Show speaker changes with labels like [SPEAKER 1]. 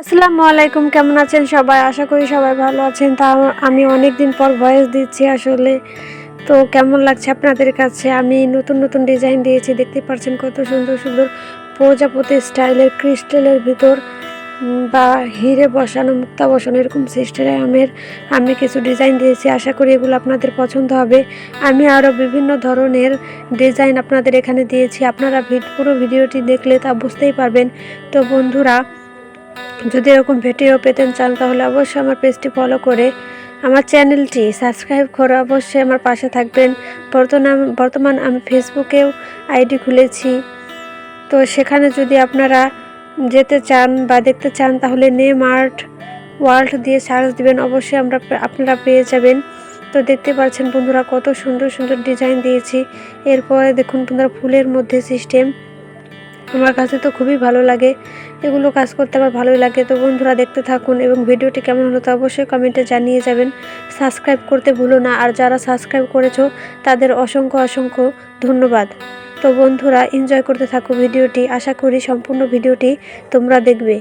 [SPEAKER 1] আসসালামু আলাইকুম, কেমন আছেন সবাই? আশা করি সবাই ভালো আছেন। তা আমি অনেক দিন পর ভয়েস দিচ্ছি আসলে। তো কেমন লাগছে আপনাদের কাছে? আমি নতুন নতুন ডিজাইন দিয়েছি, দেখতে পাচ্ছেন কত সুন্দর সুন্দর প্রজাপতি স্টাইলের ক্রিস্টালের ভিতর বা হিরে বসানো, মুক্তা বসানো এরকম সিস্টেমে আমের, আমি কিছু ডিজাইন দিয়েছি। আশা করি এগুলো আপনাদের পছন্দ হবে। আমি আরও বিভিন্ন ধরনের ডিজাইন আপনাদের এখানে দিয়েছি। আপনারা পুরো ভিডিওটি দেখলে তা বুঝতেই পারবেন। তো বন্ধুরা যদি এরকম ভিডিও পেতেন চান, তাহলে অবশ্যই আমার পেজটি ফলো করে আমার চ্যানেলটি সাবস্ক্রাইব করে অবশ্যই আমার পাশে থাকবেন। বর্তমান বর্তমান আমি ফেসবুকেও আইডি খুলেছি। তো সেখানে যদি আপনারা যেতে চান বা দেখতে চান, তাহলে নেম আর্ট ওয়ার্ল্ড দিয়ে সার্চ দিবেন। অবশ্যই আমরা, আপনারা পেয়ে যাবেন। তো দেখতে পাচ্ছেন বন্ধুরা কত সুন্দর সুন্দর ডিজাইন দিয়েছি। এরপরে দেখুন বন্ধুরা ফুলের মধ্যে সিস্টেম আমার কাছে তো খুবই ভালো লাগে। এগুলো কাজ করতে আমার ভালোই লাগে। তো বন্ধুরা দেখতে থাকুন এবং ভিডিওটি কেমন হলো তো অবশ্যই কমেন্টে জানিয়ে যাবেন। সাবস্ক্রাইব করতে ভুলো না। আর যারা সাবস্ক্রাইব করেছ, তাদের অসংখ্য অসংখ্য ধন্যবাদ। তো বন্ধুরা এনজয় করতে থাকো ভিডিওটি। আশা করি সম্পূর্ণ ভিডিওটি তোমরা দেখবে।